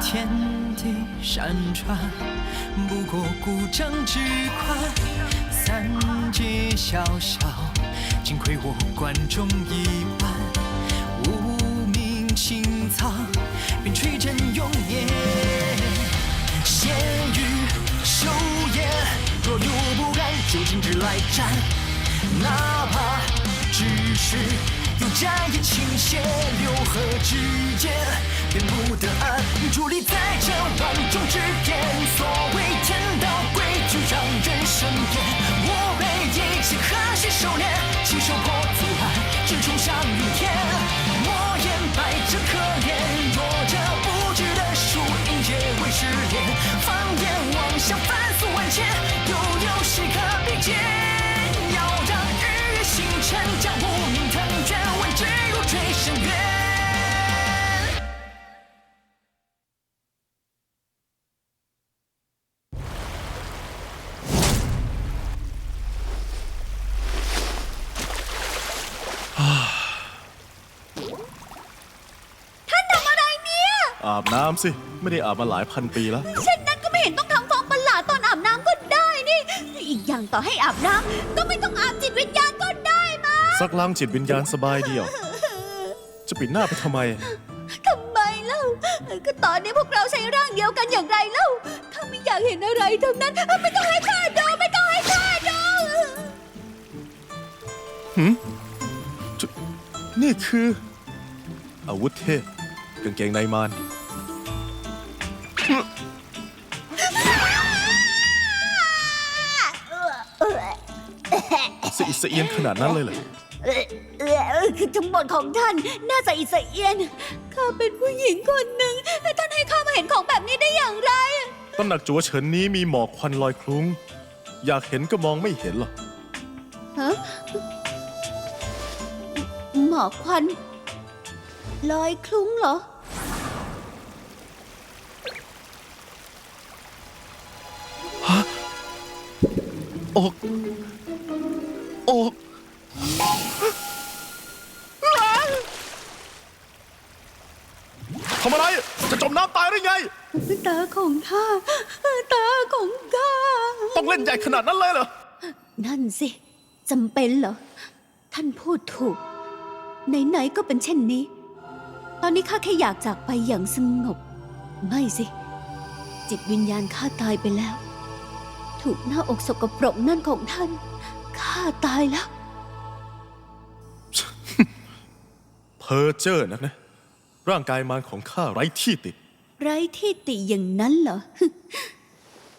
天地山川，不过古筝之宽。三界小小，幸亏我观众一半。无名青草，便吹阵永年。闲语休言，若有不甘，就径直来战。哪怕只是有家也倾泻，六合之间便不得安。伫立在这万众之巅，所谓天道规矩让人生厌。我被一切和谐收敛，亲手破阻拦，直冲向云天。莫言百折可怜，弱者不知的输赢皆为失恋。放眼望向凡俗万千， อาบน้ำสิ ไม่ได้อาบมาหลายพันปีแล้ว เช่นนั้นก็ไม่เห็นต้องทำฟองประหลาดตอนอาบน้ำก็ได้นี่ อีกอย่างต่อให้อาบน้ำก็ไม่ต้องอาบจิตวิญญาณก็ได้มาซักล้างจิตวิญญาณสบายเดียว จะปิดหน้าไปทำไม ทำไมเล่า ก็ตอนนี้พวกเราใช้ร่างเดียวกันอย่างไรเล่า ถ้าไม่อยากเห็นอะไรทั้งนั้นไม่ต้องให้ข้าดูไม่ต้องให้ข้าดูนี่คือ อาวุธเทพกางเกงในมาร สะอิดสะเอียนขนาดนั้นเลยเหรอเออเออเออคือทั้งหมดของท่านน่าสะอิดสะเอียน ข้าเป็นผู้หญิงคนหนึ่งแต่ท่านให้ข้ามาเห็นของแบบนี้ได้อย่างไร ตำหนักจัวเฉินนี้มีหมอกควันลอยคลุ้ง อยากเห็นก็มองไม่เห็นหรอกฮะหมอกควันลอยคลุ้งเหรอ อก อก ทำอะไร จะจมน้ำตายหรือไง ตาของข้าตาของข้า ต้องเล่นใหญ่ขนาดนั้นเลยเหรอ นั่นสิจำเป็นเหรอ ท่านพูดถูก ไหนๆก็เป็นเช่นนี้ ตอนนี้ข้าแค่อยากจากไปอย่างสงบ ไม่สิ จิตวิญญาณข้าตายไปแล้ว ถูกหน้าอกสกปรกนั่นของท่านข้าตายแล้ว เพอเจอร์นักนะ ร่างกายมารของข้าไร้ที่ติ ไร้ที่ติอย่างนั้นเหรอ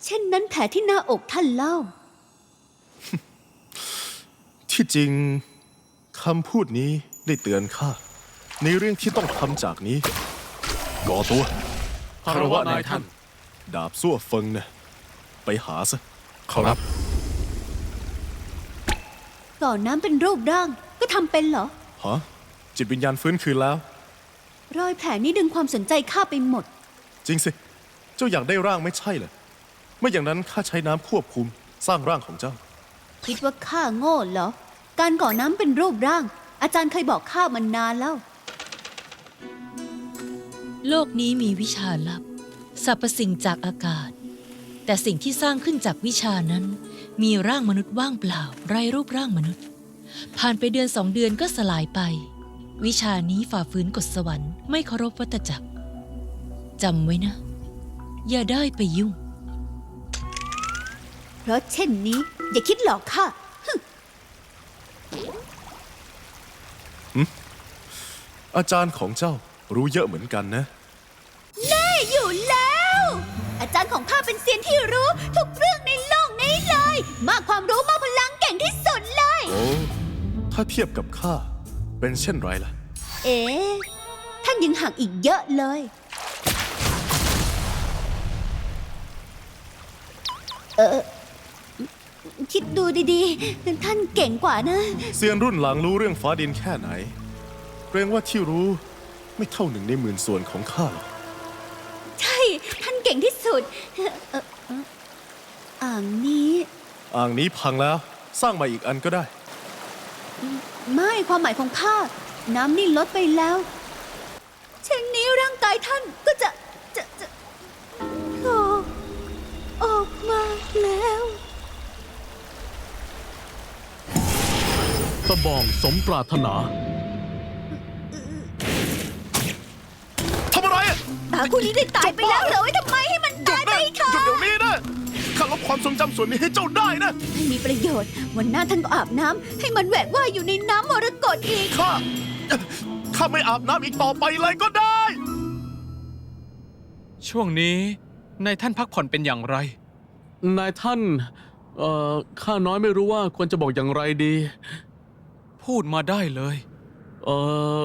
เช่นนั้นแผลที่หน้าอกท่านเล่า ที่จริงคำพูดนี้ได้เตือนข้าในเรื่องที่ต้องทำจากนี้ก่อตัวคารวะนายท่าน ดาบซั่วเฟิงนะ ไปหาซะ ขอรับก่อนน้ำเป็นรูปร่างก็ทำเป็นเหรอ ฮะ จิตวิญญาณฟื้นคืนแล้ว รอยแผลนี้ดึงความสนใจข้าไปหมด จริงสิ เจ้าอยากได้ร่างไม่ใช่เหรอไม่อย่างนั้นข้าใช้น้ำควบคุมสร้างร่างของเจ้า คิดว่าข้าโง่เหรอ การก่อน้ำเป็นรูปร่าง อาจารย์เคยบอกข้ามานานแล้ว โลกนี้มีวิชาลับ สรรพสิ่งจากอากาศ แต่สิ่งที่สร้างขึ้นจากวิชานั้น มีร่างมนุษย์ว่างเปล่า ไร้รูปร่างมนุษย์ ผ่านไปเดือนสองเดือนก็สลายไป วิชานี้ฝ่าฝืนกฎสวรรค์ไม่เคารพวัตจักรจำไว้นะ อย่าได้ไปยุ่ง เพราะเช่นนี้ อย่าคิดหลอกข้าอาจารย์ของเจ้ารู้เยอะเหมือนกันนะ แน่อยู่แล้ว อาจารย์ของข้าเป็นเซียน ที่รู้ทุกเรื่องในโลกนี้เลย มากความรู้มากพลังเก่งที่สุดเลย โอ้ถ้าเทียบกับข้าเป็นเช่นไรล่ะ เอ๊ะท่านยังห่างอีกเยอะเลย เออคิดดูดีๆ ท่านเก่งกว่านะ เซียนรุ่นหลังรู้เรื่องฟ้าดินแค่ไหน เกรงว่าที่รู้ไม่เท่าหนึ่งในหมื่นส่วนของข้าหรอกใช่ ท่านเก่งที่สุดเอ่างนี้ อ่างนี้พังแล้ว สร้างใหม่อีกอันก็ได้ ไม่ความหมายของข้าน้ำนี่ลดไปแล้ว เช่นนี้ร่างกายท่านก็จะจะจะโผล่ออกมาแล้วตะบองสมปรารถนาทำอะไร ตาคู่นี้ได้ตายไปแล้วเหรอไอ้ทำ ความทรงจำส่วนนี้ให้เจ้าได้นะ ไม่มีประโยชน์ วันหน้าท่านก็อาบน้ำให้มันแหวกว่ายอยู่ในน้ำมรกตอีก ข้า ข้าไม่อาบน้ำอีกต่อไปเลยก็ได้ ช่วงนี้นายท่านพักผ่อนเป็นอย่างไร นายท่าน เอ่อ ข้าน้อยไม่รู้ว่าควรจะบอกอย่างไรดี พูดมาได้เลย เอ่อ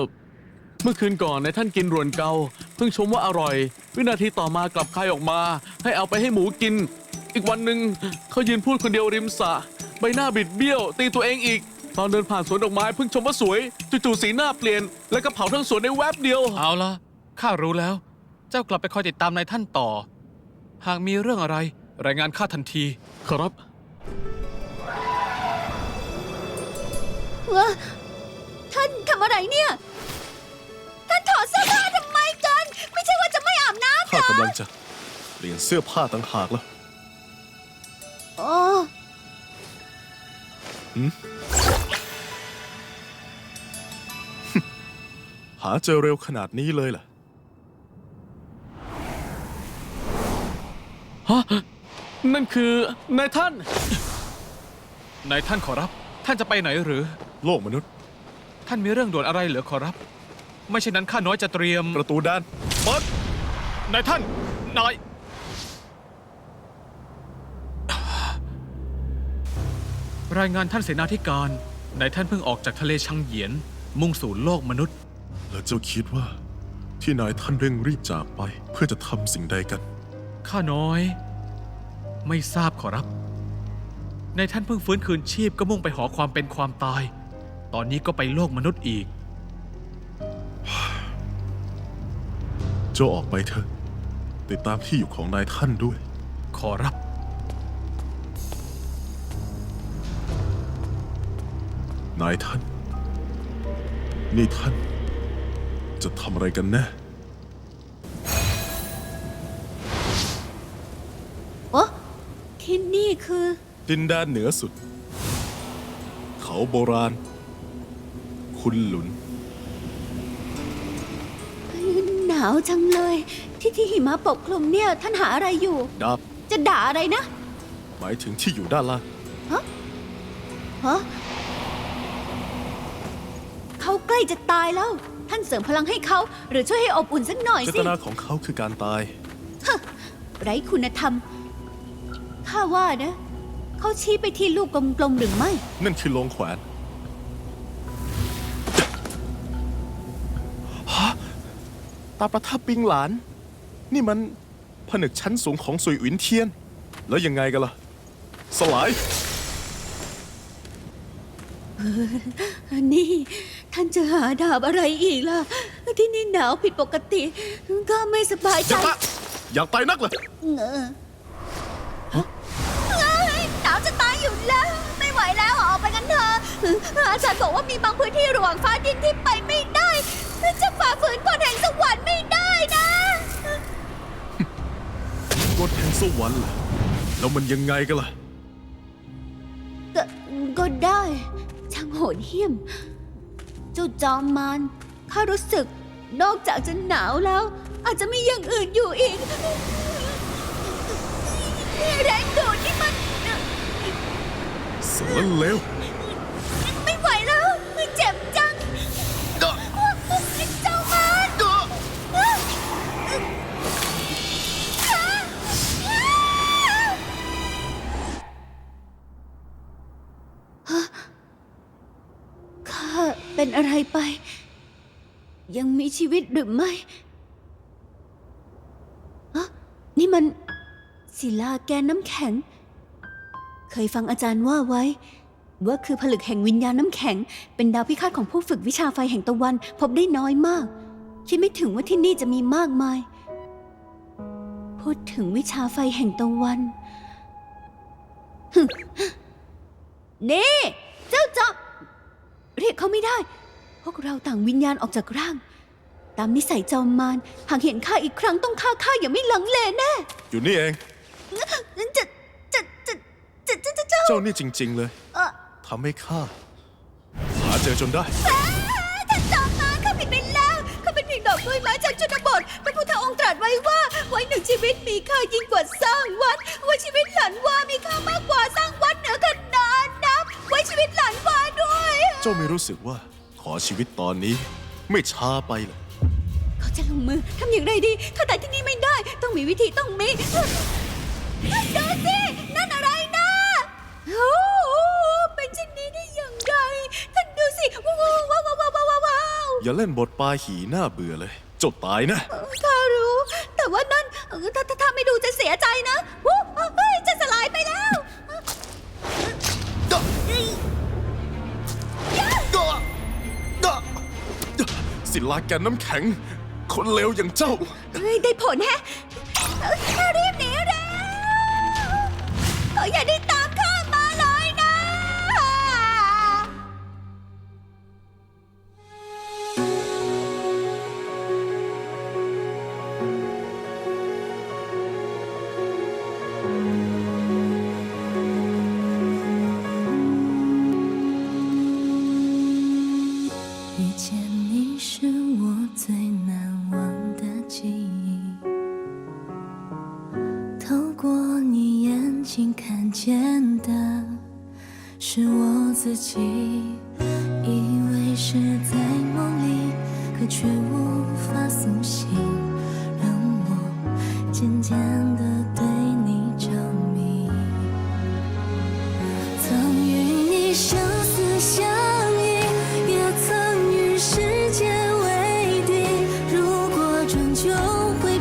เมื่อคืนก่อนนายท่านกินรวนเกา เพิ่งชมว่าอร่อย วินาทีต่อมากลับคายออกมา ให้เอาไปให้หมูกิน อีกวันหนึ่งเขายืนพูดคนเดียวริมสระใบหน้าบิดเบี้ยว ตีตัวเองอีก ตอนเดินผ่านสวนดอกไม้เพิ่งชมว่าสวยจู่ๆสีหน้าเปลี่ยน แล้วก็เผาทั้งสวนในแวบเดียว เอาละข้ารู้แล้ว เจ้ากลับไปคอยติดตามนายท่านต่อ หากมีเรื่องอะไร รายงานข้าทันที ครับเออท่านทำอะไรเนี่ย ท่านถอดเสื้อผ้าทำไมกัน ไม่ใช่ว่าจะไม่อาบน้ำข้ากำลังจะเปลี่ยนเสื้อผ้าต่างหากแล้ว หาเจอเร็วขนาดนี้เลยล่ะฮะนั่นคือนายท่าน นายท่านขอรับ ท่านจะไปไหนหรือ โลกมนุษย์ ท่านมีเรื่องด่วนอะไรเหรือขอรับ ไม่เช่นนั้นข้าน้อยจะเตรียม ประตูด้านเปิดนายท่าน นาย รายงานท่านเสนาธิการนายท่านเพิ่งออกจากทะเลชังเหยียน มุ่งสู่โลกมนุษย์ แล้วเจ้าคิดว่า ที่นายท่านเร่งรีบจากไปเพื่อจะทำสิ่งใดกัน ข้าน้อย ไม่ทราบขอรับในท่านเพิ่งฟื้นคืนชีพก็มุ่งไปหอความเป็นความตาย ตอนนี้ก็ไปโลกมนุษย์อีก เจ้าออกไปเถอะติดตามที่อยู่ของนายท่านด้วย ขอรับ นายท่าน นี่ท่าน จะทำอะไรกันแน่โอ้ที่นี่คือ ดินแดนเหนือสุด เขาโบราณ คุณหลุน หนาวจังเลย ที่ที่หิมะปกคลุมเนี่ย ท่านหาอะไรอยู่ดาบจะด่าอะไรนะ หมายถึงที่อยู่ด้านล่างฮะเขาใก ล้จะตายแล้ว ท่านเสริมพลังให้เขา หรือช่วยให้อบอุ่นสักหน่อยเจสิ ตนาของเขาคือการตาย ไร้คุณธรรม ข้าว่านะ เขาชี้ไปที่ลูกกลมๆหรือไม่ นั่นคือโลงแขวนฮะตาประทับปิงหลาน นี่มันผนึกชั้นสูงของสุยอินเทียน แล้วยังไงกันล่ะ สลาย นี่ ท่านจะหาดาบอะไรอีกล่ะ ที่นี่หนาวผิดปกติข้าไม่สบายอใจยากตายอยากตายนักเลยเงอเอ้ยหนาวจะตายอยู่แล้ว ไม่ไหวแล้วออกไปกันเถอะอาจารย์บอกว่ามีบางพื้นที่ระหว่างฟ้าดินที่ไปไม่ได้จะฝ่าฝืนกฎแห่งสวรรค์ไม่ได้นะกดแห่งสวรรค์เหรอแล้วมันยังไงกันล่ะ ก็ก็ได้ช่างโหดเหี้ยม เจ้าจอมมารข้ารู้สึกนอกจากจะหนาวแล้ว อาจจะมีอย่างอื่นอยู่อีก แรงดูดที่มันสารเลว เป็นอะไรไป ยังมีชีวิตหรือไม่ฮะนี่มัน ศิลาแกนน้ำแข็ง เคยฟังอาจารย์ว่าไว้ ว่าคือผลึกแห่งวิญญาณน้ำแข็ง เป็นดาวพิฆาตของผู้ฝึกวิชาไฟแห่งตะวัน พบได้น้อยมาก คิดไม่ถึงว่าที่นี่จะมีมากมาย พูดถึงวิชาไฟแห่งตะวันนี่ เจ้าจอม เรียกเขาไม่ได้ พวกเราต่างวิญญาณออกจากร่าง ตามนิสัยจอมมารหากเห็นข้าอีกครั้งต้องฆ่าข้าอย่างไม่ลังเลแน่อยู่นี่เอง จะจะจะจะจะจะเจ้าเจ้านี่จริง ๆ เลยเอ่อทำให้ข้าเจอจนได้ ท่านจอมมารข้าผิดไปแล้วข้าเป็นเพียงดอกกล้วยไม้จากชนบทพระพุทธองค์ตรัสไว้ว่า ไว้หนึ่งชีวิตมีค่ายิ่งกว่าสร้างวัด ไว้ชีวิตหลานวามีค่ามากกว่าสร้างวัดเหนือขนานนับไว้ชีวิตหลานวาด้วย เจ้าไม่รู้สึกว่าขอชีวิตตอนนี้ไม่ช้าไปหรอกเขาจะลงมือทำอย่างไรดีข้าแต่ที่นี่ไม่ได้ ต้องมีวิธีต้องมีดูสินั่นอะไรนะโอ้เป็นเช่นนี้ได้อย่างไรท่านดูสิว้าวว้าวว้าวว้าวว้าวอย่าเล่นบทปลาหีหน้าเบื่อเลยจ้าตายนะ ข้ารู้ แต่ว่านั่นเออถ้าถ้าถ้าไม่ดูจะเสียใจนะ ศิลาแกนน้ำแข็ง คนเลวอย่างเจ้า เฮ้ยได้ผลแฮะ 你眼睛看见的是我自己，以为是在梦里，可却无法苏醒，让我渐渐的对你着迷。曾与你生死相依，也曾与世界为敌。如果终究会